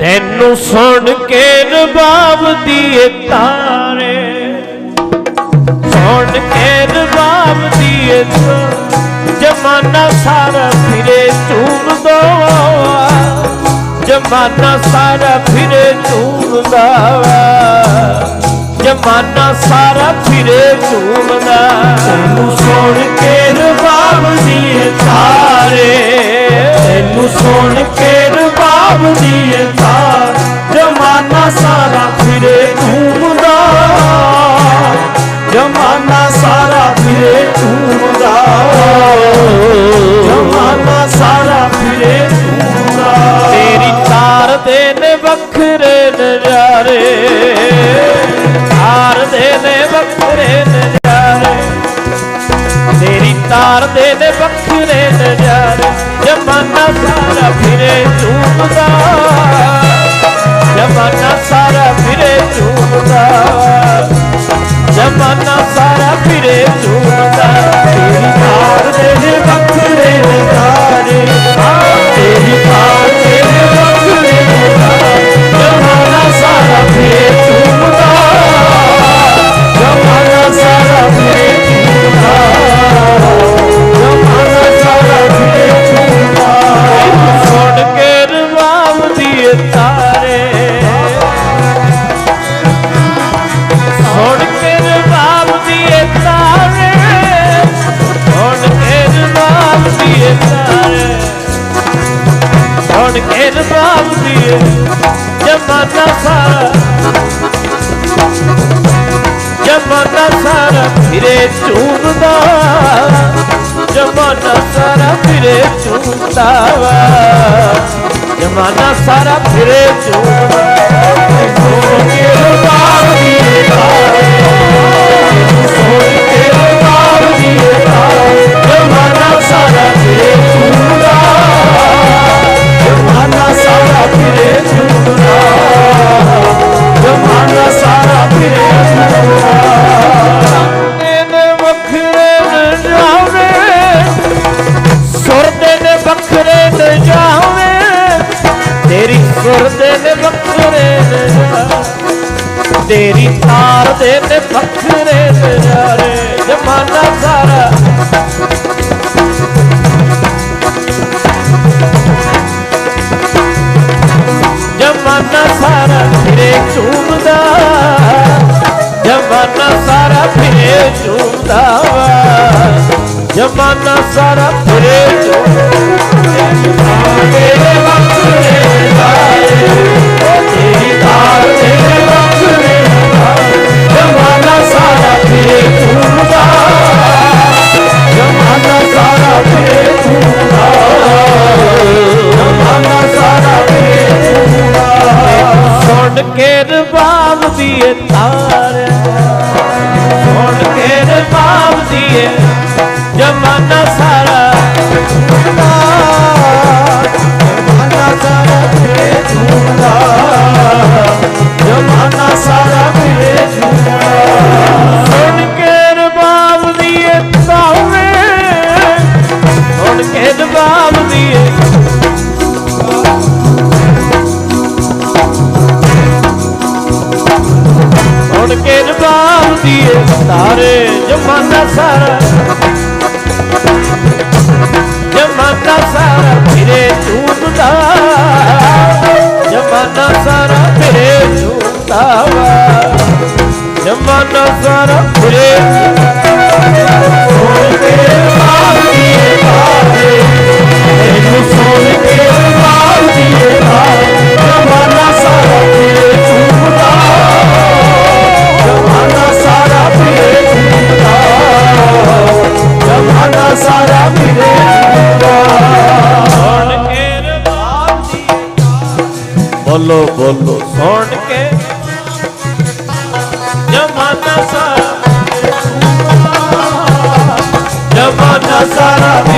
ਤੈਨੂੰ ਸੁਣ ਕੇ ਰਬਾਬ ਦੀਏ ਤਾਰੇ। ਸੁਣ ਕੇ ਰਬਾਬ ਦੀਏ ਜਮਾਨਾ ਸਾਰਾ ਫਿਰੇ ਝੂਮਦਾ ਜਮਾਨਾ ਸਾਰਾ ਫਿਰੇ ਝੂਮਦਾ ਜਮਾਨਾ ਸਾਰਾ ਫਿਰੇ ਝੂਮਦਾ ਤੈਨੂੰ ਸੁਣ ਕੇ ਰਬਾਬ ਦੀਏ ਤਾਰੇ। ਵੱਖਰੇ ਨਜ਼ਾਰੇ। ਤਾਰ ਦੇ ਨੇ ਵੱਖਰੇ ਨਜ਼ਾਰੇ। ਤੇਰੀ ਤਾਰ ਦੇ ਨੇ ਵੱਖਰੇ ਨਜ਼ਾਰੇ। ਜਮਾਨਾ ਸਾਰਾ ਫਿਰੇ ਝੂਮਦਾ ਜਮਾਨਾ ਸਾਰਾ ਫਿਰੇ ਤਾਰੇ। ਸੁਣ ਕੇ ਰਵਾਬ ਦੀ ਤਾਰੇ। ਸੁਣ ਕੇ ਰਵਾਬ ਦੀ ਤਾਰੇ। ਸੁਣ ਕੇ ਰਵਾਬ ਦੀ ਜਮਾਨਾ ਸਾਰਾ। ਜਮਾਨਾ ਸਾਰਾ ਫਿਰੇ ਝੂਮਦਾ। ਜਮਾਨਾ ਸਾਰਾ ਫਿਰੇ ਝੂਮਦਾ ਵਾ। ਜਮਾਨਾ ਸਾਰਾ ਫਿਰੇ ਝੂਮਦਾ ਤੇਰੀ ਤਾਰ ਦੇ ਨੇ ਵੱਖਰੇ ਨਜ਼ਾਰੇ ਜਮਾਨਾ ਸਾਰਾ। ਜਮਾਨਾ ਸਾਰਾ ਫਿਰੇ ਝੂਮਦਾ, ਜਮਾਨਾ ਸਾਰਾ ਫਿਰੇ ਝੂਮਦਾ ਵਾ। ਜਮਾਨਾ ਸਾਰਾ ਫਿਰੇ ਝੂਮਦਾ। ਤੇਰੇ ਵੱਖਰੇ ਰਬਾਬ ਦੀਏ ਤਾਰੇ। ਸੁਣ ਕੇ ਰਬਾਬ ਦੀਏ ਜਮਾਨਾ ਸਾਰਾ ਜਮਾਨਾ ਸਾਰਾ ਜਮਾਨਾ ਸਾਰਾ ਫਿਰੇ ਝੂਮਦਾ ਜਮਾਨਾ ਸਾਰਾ ਫਿਰੇ ਝੂਮਦਾ ਵਾ ਜਮਾਨਾ ਸਾਰਾ ਫਿਰੇ ਸੁਣ ਬੋਲੋ ਬੋਲੋ ਸੁਣ ਕੇ। ਜਮਾਨਾ ਸਾਰਾ। ਜਮਾਨਾ ਸਾਰਾ।